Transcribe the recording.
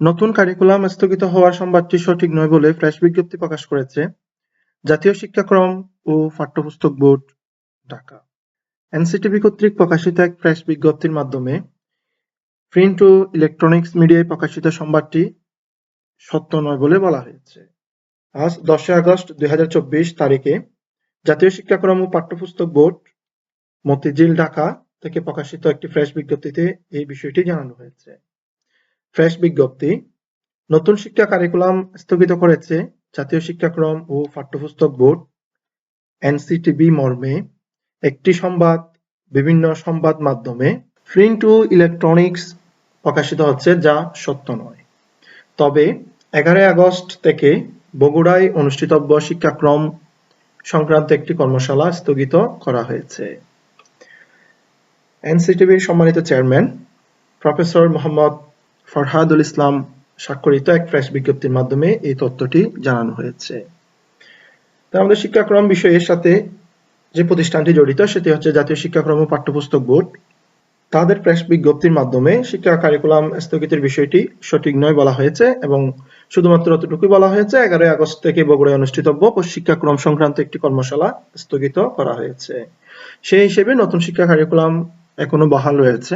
নতুন কারিকুলাম স্থগিত হওয়ার সংবাদটি সঠিক নয় বলে প্রেস বিজ্ঞপ্তি প্রকাশ করেছে। জাতীয় শিক্ষাক্রম ও পাঠ্যপুস্তক বোর্ড, ঢাকা। এনসিটিবি কর্তৃক প্রকাশিত এক প্রেস বিজ্ঞপ্তির মাধ্যমে প্রিন্ট ও ইলেকট্রনিক্স মিডিয়ায় প্রকাশিত সংবাদটি সত্য নয় বলে বলা হয়েছে। আজ দশই আগস্ট দুই হাজার চব্বিশ তারিখে জাতীয় শিক্ষাক্রম ও পাঠ্যপুস্তক বোর্ড, মতিঝিল, ঢাকা থেকে প্রকাশিত একটি ফ্রেশ বিজ্ঞপ্তিতে এই বিষয়টি জানানো হয়েছে। প্রেস বিজ্ঞপ্তি, নতুন শিক্ষা কারিকুলাম স্থগিত করেছে জাতীয় শিক্ষাক্রম ও পাঠ্যপুস্তক বোর্ড, এনসিটিবি মর্মে একটি সংবাদ, বিভিন্ন সংবাদ মাধ্যমে প্রিন্ট ও ইলেকট্রনিক্স প্রকাশিত হচ্ছে যা সত্য নয়। তবে এগারোই আগস্ট থেকে বগুড়ায় অনুষ্ঠিতব্য শিক্ষাক্রম সংক্রান্ত একটি কর্মশালা স্থগিত করা হয়েছে। এনসিটিভির সম্মানিত চেয়ারম্যান প্রফেসর মোহাম্মদ ফরহাদুল ইসলাম স্বাক্ষরিত এক প্রেস বিজ্ঞপ্তির মাধ্যমে এই তথ্যটি জানানো হয়েছে। আমাদের শিক্ষাক্রম বিষয়ের সাথে যে প্রতিষ্ঠানটি জড়িত, সেটি হচ্ছে জাতীয় শিক্ষাক্রম ও পাঠ্যপুস্তক বোর্ড। তাদের প্রেস বিজ্ঞপ্তির মাধ্যমে শিক্ষা কারিকুলাম স্থগিতের বিষয়টি সঠিক নয় বলা হয়েছে এবং শুধুমাত্র অতটুকুই বলা হয়েছে, এগারোই আগস্ট থেকে বগুড়ায় অনুষ্ঠিতব্য শিক্ষাক্রম সংক্রান্ত একটি কর্মশালা স্থগিত করা হয়েছে। সেই হিসেবে নতুন শিক্ষা কারিকুলাম এখনও বহাল রয়েছে।